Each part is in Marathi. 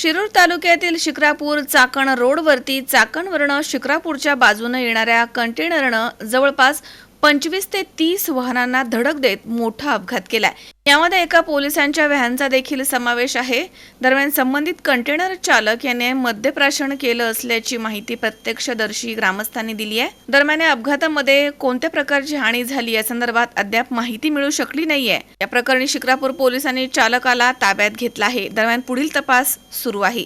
शिरूर तालुक्यातील शिक्रापूर चाकण रोडवरती चाकणवरनं शिक्रापूरच्या बाजूनं येणाऱ्या कंटेनरनं जवळपास पंचवीस ते तीस वाहनांना धडक देत मोठा अपघात केलाय. यामध्ये एका पोलिसांच्या व्हॅनचा देखील समावेश आहे. दरम्यान संबंधित कंटेनर चालक याने मद्यप्राशन केलं असल्याची माहिती प्रत्यक्षदर्शी ग्रामस्थांनी दिली आहे. दरम्यान या अपघातामध्ये कोणत्या प्रकारची हानी झाली या संदर्भात अद्याप माहिती मिळू शकली नाहीये. या प्रकरणी शिक्रापूर पोलिसांनी चालकाला ताब्यात घेतला आहे. दरम्यान पुढील तपास सुरू आहे.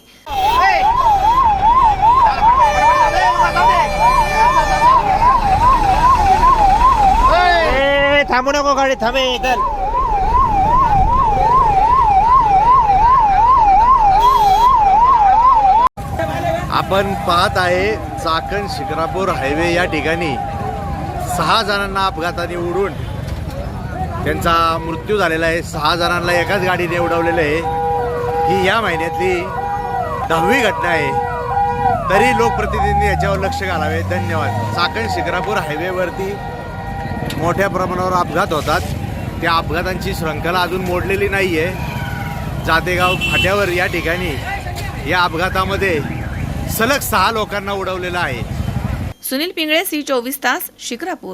थांबू नको गाडी थांबे चल. आपण पाहत आहे चाकण शिक्रापूर हायवे या ठिकाणी. सहा जणांना अपघाताने उडून त्यांचा मृत्यू झालेला आहे. सहा जणांना एकाच गाडीने उडवलेलं आहे. ही या महिन्यातली दहावी घटना आहे. तरी लोकप्रतिनिधींनी याच्यावर लक्ष घालावे. धन्यवाद. चाकण शिक्रापूर हायवेवरती मोठ्या प्रमाणावर अपघात होतात. त्या अपघातांची श्रृंखला अजून मोडलेली नाही आहे जातेगाव फाट्यावर या ठिकाणी या अपघातामध्ये सलग सहा लोकांना उडवलेलं आहे. सुनील पिंगळे सी चोवीस तास शिक्रापूर